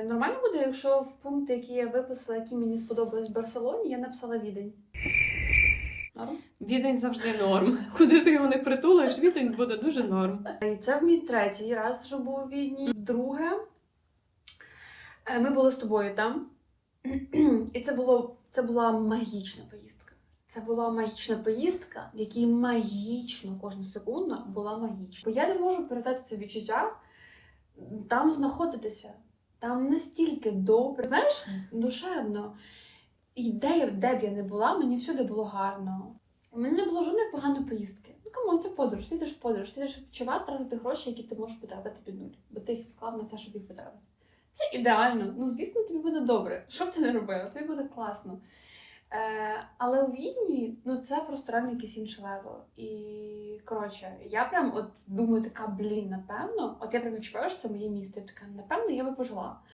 Е, нормально буде, якщо в пункти, які я виписала, які мені сподобались в Барселоні, я написала відень. Норм? Відень завжди норм. Куди ти його не притулиш, відень буде дуже норм. І це в мій третій раз, що був у Відні. Вдруге, е, ми були з тобою там. І це, було, це була магічна поїздка. Це була магічна поїздка, в якій магічно кожна секунда була магічна. Бо я не можу передати це відчуття там знаходитися. Там настільки добре, знаєш, душевно. І де, де б я не була, мені всюди було гарно. У мене не було жодної поганої поїздки. Ну камон, це подорож. Ти йдеш в подорож, ти йдеш відчувати тратити гроші, які ти можеш потратити під нуль, бо ти їх вклав на це, щоб їх потратити. Це ідеально. Ну, звісно, тобі буде добре. Що б ти не робила, тобі буде класно. Е, але у Відні ну це просто реально якийсь інший левел. І коротше, я прям от думаю, така блін, напевно, от я прям відчуваю, що це моє місто. Я така, напевно, я би пожила.